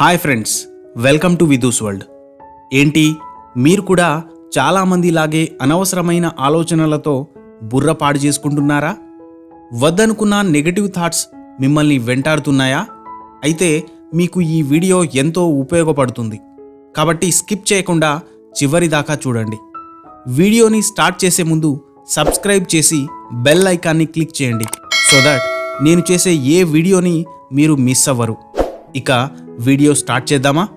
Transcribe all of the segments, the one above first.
Hi friends welcome to Vidhu's world. ఏంటి మీరు కూడా చాలామంది లాగే అనవసరమైన ఆలోచనలతో బుర్ర పాడు చేసుకుంటున్నారా? వద్దనుకున్న నెగటివ్ థాట్స్ మిమ్మల్ని వెంటాడుతున్నాయా? అయితే మీకు ఈ వీడియో ఎంతో ఉపయోగపడుతుంది. కాబట్టి స్కిప్ చేయకుండా చివరి దాకా చూడండి. వీడియోని స్టార్ట్ చేసే ముందు సబ్స్క్రైబ్ చేసి బెల్ ఐకాన్ని క్లిక్ చేయండి. సో దట్ నేను చేసే ఏ వీడియోని మీరు మిస్ అవ్వరు. ఇక వీడియో స్టార్ట్ చేద్దామా?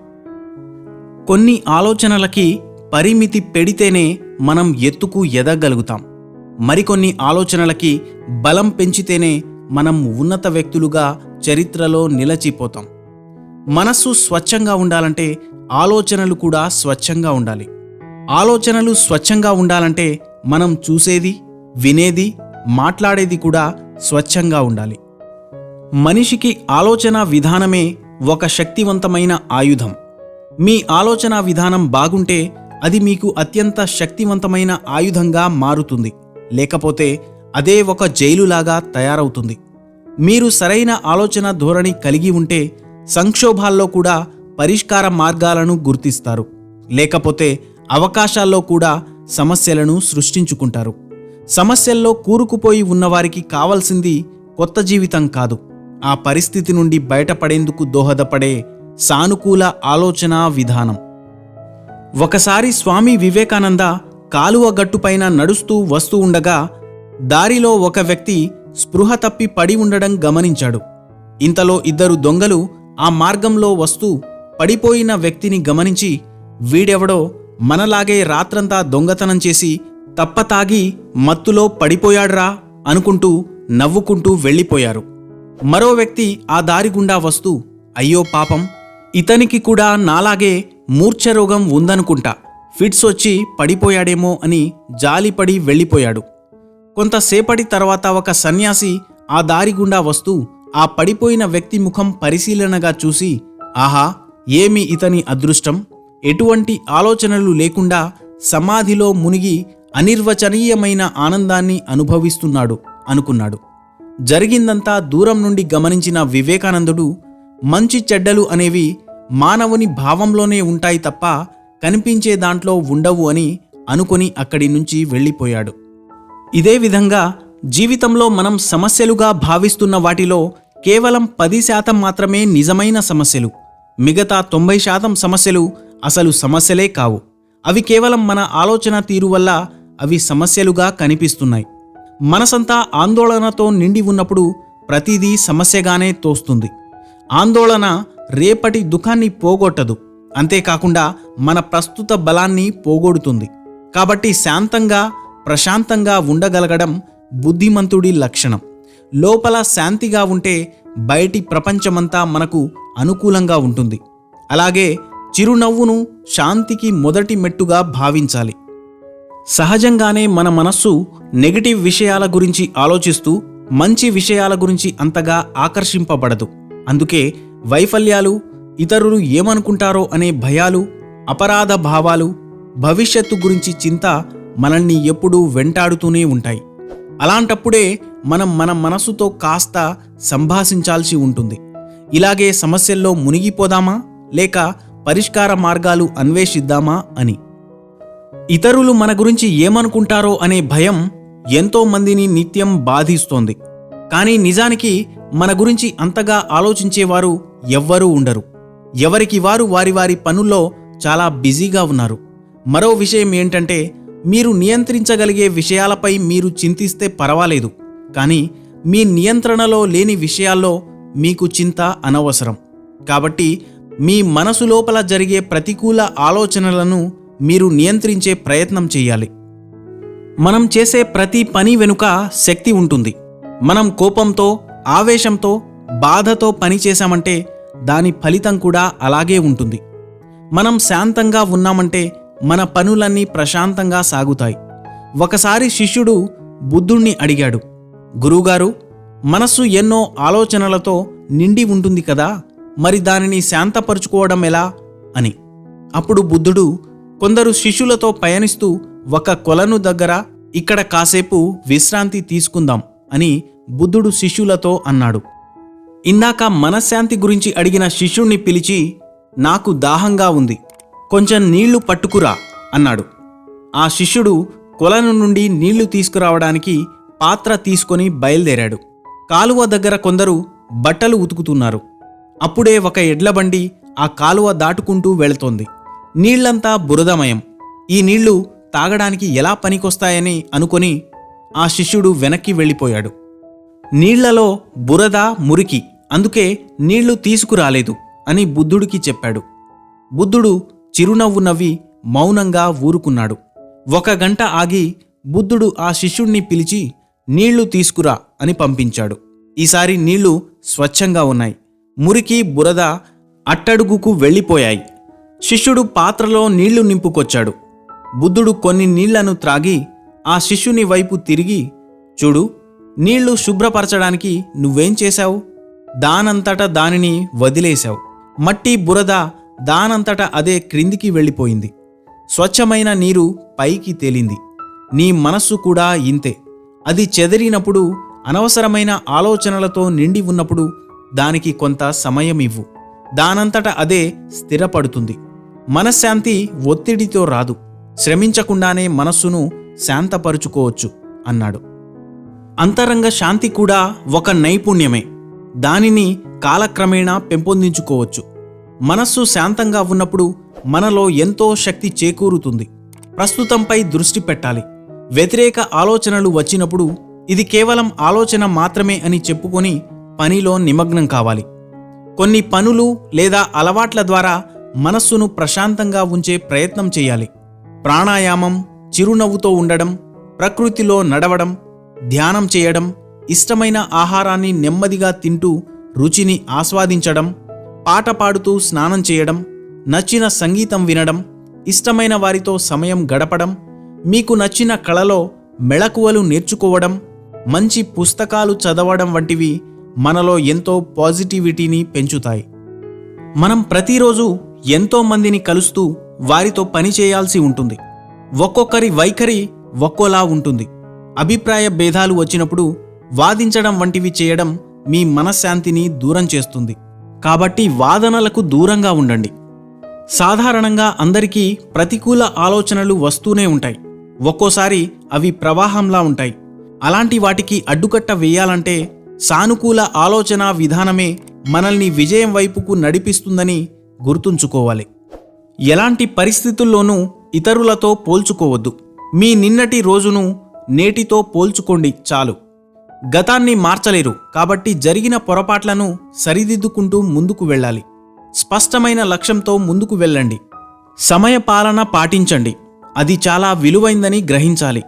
కొన్ని ఆలోచనలకి పరిమితి పెడితేనే మనం ఎత్తుకు ఎదగలుగుతాం మరికొన్ని ఆలోచనలకి బలం పెంచితేనే మనం ఉన్నత వ్యక్తులుగా చరిత్రలో నిలచిపోతాం. మనస్సు స్వచ్ఛంగా ఉండాలంటే ఆలోచనలు కూడా స్వచ్ఛంగా ఉండాలి. ఆలోచనలు స్వచ్ఛంగా ఉండాలంటే మనం చూసేది వినేది మాట్లాడేది కూడా స్వచ్ఛంగా ఉండాలి. మనిషికి ఆలోచన విధానమే ఒక శక్తివంతమైన ఆయుధం. మీ ఆలోచన విధానం బాగుంటే అది మీకు అత్యంత శక్తివంతమైన ఆయుధంగా మారుతుంది. లేకపోతే అదే ఒక జైలులాగా తయారవుతుంది. మీరు సరైన ఆలోచన ధోరణి కలిగి ఉంటే సంక్షోభాల్లో కూడా పరిష్కార మార్గాలను గుర్తిస్తారు. లేకపోతే అవకాశాల్లో కూడా సమస్యలను సృష్టించుకుంటారు. సమస్యల్లో కూరుకుపోయి ఉన్నవారికి కావలసింది కొత్త జీవితం కాదు. ఆ పరిస్థితి నుండి బయటపడేందుకు దోహదపడే సానుకూల ఆలోచనా విధానం. ఒకసారి స్వామి వివేకానంద కాలువ గట్టుపైన నడుస్తూ వస్తూ ఉండగా దారిలో ఒక వ్యక్తి స్పృహ తప్పి పడి ఉండడం గమనించాడు. ఇంతలో ఇద్దరు దొంగలు ఆ మార్గంలో వస్తూ పడిపోయిన వ్యక్తిని గమనించి వీడెవడో మనలాగే రాత్రంతా దొంగతనం చేసి తప్పతాగి మత్తులో పడిపోయాడ్రా అనుకుంటూ నవ్వుకుంటూ వెళ్ళిపోయారు. మరో వ్యక్తి ఆ దారి గుండా వస్తూ అయ్యో పాపం ఇతనికి కూడా నాలాగే మూర్ఛరోగం ఉందనుకుంటా. ఫిట్స్ వచ్చి పడిపోయాడేమో అని జాలిపడి వెళ్ళిపోయాడు. కొంతసేపటి తర్వాత ఒక సన్యాసి ఆ దారి గుండా వస్తూ ఆ పడిపోయిన వ్యక్తి ముఖం పరిశీలనగా చూసి ఆహా ఏమి ఇతని అదృష్టం? ఎటువంటి ఆలోచనలు లేకుండా సమాధిలో మునిగి అనిర్వచనీయమైన ఆనందాన్ని అనుభవిస్తున్నాడు అనుకున్నాడు. జరిగిందంతా దూరం నుండి గమనించిన వివేకానందుడు మంచి చెడ్డలు అనేవి మానవుని భావంలోనే ఉంటాయి తప్ప కనిపించే దాంట్లో ఉండవు అని అనుకొని అక్కడి నుంచి వెళ్ళిపోయాడు. ఇదే విధంగా జీవితంలో మనం సమస్యలుగా భావిస్తున్న వాటిలో కేవలం పది శాతం మాత్రమే నిజమైన సమస్యలు. మిగతా తొంభై శాతం సమస్యలు అసలు సమస్యలే కావు. అవి కేవలం మన ఆలోచన తీరు వల్ల అవి సమస్యలుగా కనిపిస్తున్నాయి. మనసంతా ఆందోళనతో నిండి ఉన్నప్పుడు ప్రతిదీ సమస్యగానే తోస్తుంది. ఆందోళన రేపటి దుఃఖాన్ని పోగొట్టదు. అంతేకాకుండా మన ప్రస్తుత బలాన్ని పోగొడుతుంది. కాబట్టి శాంతంగా ప్రశాంతంగా ఉండగలగడం బుద్ధిమంతుడి లక్షణం. లోపల శాంతిగా ఉంటే బయటి ప్రపంచమంతా మనకు అనుకూలంగా ఉంటుంది. అలాగే చిరునవ్వును శాంతికి మొదటి మెట్టుగా భావించాలి. సహజంగానే మన మనస్సు నెగటివ్ విషయాల గురించి ఆలోచిస్తూ మంచి విషయాల గురించి అంతగా ఆకర్షింపబడదు. అందుకే వైఫల్యాలు ఇతరులు ఏమనుకుంటారో అనే భయాలు అపరాధ భావాలు భవిష్యత్తు గురించి చింత మనల్ని ఎప్పుడూ వెంటాడుతూనే ఉంటాయి. అలాంటప్పుడే మనం మన మనసుతో కాస్త సంభాషించాల్సి ఉంటుంది. ఇలాగే సమస్యల్లో మునిగిపోదామా లేక పరిష్కార మార్గాలు అన్వేషిద్దామా అని. ఇతరులు మన గురించి ఏమనుకుంటారో అనే భయం ఎంతో మందిని నిత్యం బాధిస్తోంది. కానీ నిజానికి మన గురించి అంతగా ఆలోచించేవారు ఎవ్వరూ ఉండరు. ఎవరికి వారు వారి వారి పనుల్లో చాలా బిజీగా ఉన్నారు. మరో విషయం ఏంటంటే మీరు నియంత్రించగలిగే విషయాలపై మీరు చింతిస్తే పర్వాలేదు. కానీ మీ నియంత్రణలో లేని విషయాల్లో మీకు చింత అనవసరం. కాబట్టి మీ మనసు లోపల జరిగే ప్రతికూల ఆలోచనలను మీరు నియంత్రించే ప్రయత్నం చేయాలి. మనం చేసే ప్రతి పని వెనుక శక్తి ఉంటుంది. మనం కోపంతో ఆవేశంతో బాధతో పని చేశామంటే దాని ఫలితం కూడా అలాగే ఉంటుంది. మనం శాంతంగా ఉన్నామంటే మన పనులన్నీ ప్రశాంతంగా సాగుతాయి. ఒకసారి శిష్యుడు బుద్ధుణ్ణి అడిగాడు గురువుగారు మనస్సు ఎన్నో ఆలోచనలతో నిండి ఉంటుంది కదా మరి దానిని శాంతపరుచుకోవడం ఎలా? అని. అప్పుడు బుద్ధుడు కొందరు శిష్యులతో పయనిస్తూ ఒక కొలను దగ్గర ఇక్కడ కాసేపు విశ్రాంతి తీసుకుందాం అని బుద్ధుడు శిష్యులతో అన్నాడు. ఇందాక మనశ్శాంతి గురించి అడిగిన శిష్యుణ్ణి పిలిచి నాకు దాహంగా ఉంది కొంచెం నీళ్ళు పట్టుకురా అన్నాడు. ఆ శిష్యుడు కొలను నుండి నీళ్ళు తీసుకురావడానికి పాత్ర తీసుకొని బయలుదేరాడు. కాలువ దగ్గర కొందరు బట్టలు ఉతుకుతున్నారు. అప్పుడే ఒక ఎడ్లబండి ఆ కాలువ దాటుకుంటూ వెళుతోంది. నీళ్ళంతా బురదమయం. ఈ నీళ్ళు తాగడానికి ఎలా పనికొస్తాయని అనుకొని ఆ శిష్యుడు వెనక్కి వెళ్ళిపోయాడు. నీళ్ళలో బురద మురికి అందుకే నీళ్ళు తీసుకురాలేదు అని బుద్ధుడికి చెప్పాడు. బుద్ధుడు చిరునవ్వు నవ్వి మౌనంగా ఊరుకున్నాడు. ఒక గంట ఆగి బుద్ధుడు ఆ శిష్యుణ్ణి పిలిచి నీళ్ళు తీసుకురా అని పంపించాడు. ఈసారి నీళ్ళు స్వచ్ఛంగా ఉన్నాయి. మురికి బురద అట్టడుగుకు వెళ్ళిపోయాయి. శిష్యుడు పాత్రలో నీళ్ళు నింపుకొచ్చాడు. బుద్ధుడు కొన్ని నీళ్ళను త్రాగి ఆ శిష్యుని వైపు తిరిగి చూడు నీళ్ళు శుభ్రపరచడానికి నువ్వేం చేశావు? దానంతట దానిని వదిలేశావు. మట్టి బురద దానంతట అదే క్రిందికి వెళ్ళిపోయింది. స్వచ్ఛమైన నీరు పైకి తేలింది. నీ మనస్సు కూడా ఇంతే. అది చెదిరినప్పుడు అనవసరమైన ఆలోచనలతో నిండి ఉన్నప్పుడు దానికి కొంత సమయం ఇవ్వు దానంతట అదే స్థిరపడుతుంది. మనశ్శాంతి ఒత్తిడితో రాదు. శ్రమించకుండానే మనస్సును శాంతపరుచుకోవచ్చు అన్నాడు. అంతరంగ శాంతి కూడా ఒక నైపుణ్యమే. దానిని కాలక్రమేణా పెంపొందించుకోవచ్చు. మనస్సు శాంతంగా ఉన్నప్పుడు మనలో ఎంతో శక్తి చేకూరుతుంది. ప్రస్తుతంపై దృష్టి పెట్టాలి. వ్యతిరేక ఆలోచనలు వచ్చినప్పుడు ఇది కేవలం ఆలోచన మాత్రమే అని చెప్పుకొని పనిలో నిమగ్నం కావాలి. కొన్ని పనులు లేదా అలవాట్ల ద్వారా మనస్సును ప్రశాంతంగా ఉంచే ప్రయత్నం చేయాలి. ప్రాణాయామం చిరునవ్వుతో ఉండడం ప్రకృతిలో నడవడం ధ్యానం చేయడం ఇష్టమైన ఆహారాన్ని నెమ్మదిగా తింటూ రుచిని ఆస్వాదించడం పాట పాడుతూ స్నానం చేయడం నచ్చిన సంగీతం వినడం ఇష్టమైన వారితో సమయం గడపడం మీకు నచ్చిన కళలో మెళకువలు నేర్చుకోవడం మంచి పుస్తకాలు చదవడం వంటివి మనలో ఎంతో పాజిటివిటీని పెంచుతాయి. మనం ప్రతిరోజు ఎంతో మందిని కలుస్తూ వారితో పని చేయాల్సి ఉంటుంది. ఒక్కొక్కరి వైఖరి ఒక్కోలా ఉంటుంది. అభిప్రాయ భేదాలు వచ్చినప్పుడు వాదించడం వంటివి చేయడం మీ మనశ్శాంతిని దూరం చేస్తుంది. కాబట్టి వాదనలకు దూరంగా ఉండండి. సాధారణంగా అందరికీ ప్రతికూల ఆలోచనలు వస్తూనే ఉంటాయి. ఒక్కోసారి అవి ప్రవాహంలా ఉంటాయి. అలాంటి వాటికి అడ్డుకట్ట వేయాలంటే సానుకూల ఆలోచన విధానమే మనల్ని విజయం వైపుకు నడిపిస్తుందని గుర్తుంచుకోవాలి. ఎలాంటి పరిస్థితుల్లోనూ ఇతరులతో పోల్చుకోవద్దు. మీ నిన్నటి రోజును నేటితో పోల్చుకోండి చాలు. గతాన్ని మార్చలేరు. కాబట్టి జరిగిన పొరపాట్లను సరిదిద్దుకుంటూ ముందుకు వెళ్ళాలి. స్పష్టమైన లక్ష్యంతో ముందుకు వెళ్ళండి. సమయ పాలన పాటించండి. అది చాలా విలువైందని గ్రహించాలి.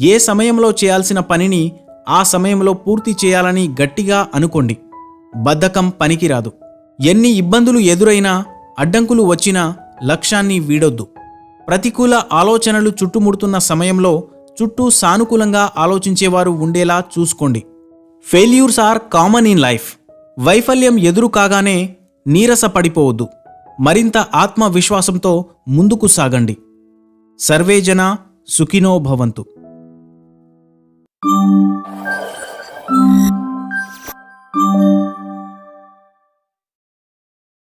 ఏ సమయంలో చేయాల్సిన పనిని ఆ సమయంలో పూర్తి చేయాలని గట్టిగా అనుకోండి. బద్ధకం పనికిరాదు. ఎన్ని ఇబ్బందులు ఎదురైనా అడ్డంకులు వచ్చినా లక్ష్యాన్ని వీడొద్దు. ప్రతికూల ఆలోచనలు చుట్టుముడుతున్న సమయంలో చుట్టూ సానుకూలంగా ఆలోచించేవారు ఉండేలా చూసుకోండి. Failures are common in life. వైఫల్యం ఎదురు కాగానే నీరసపడిపోవద్దు. మరింత ఆత్మవిశ్వాసంతో ముందుకు సాగండి. సర్వేజన సుఖినో భవంతు. Thank you.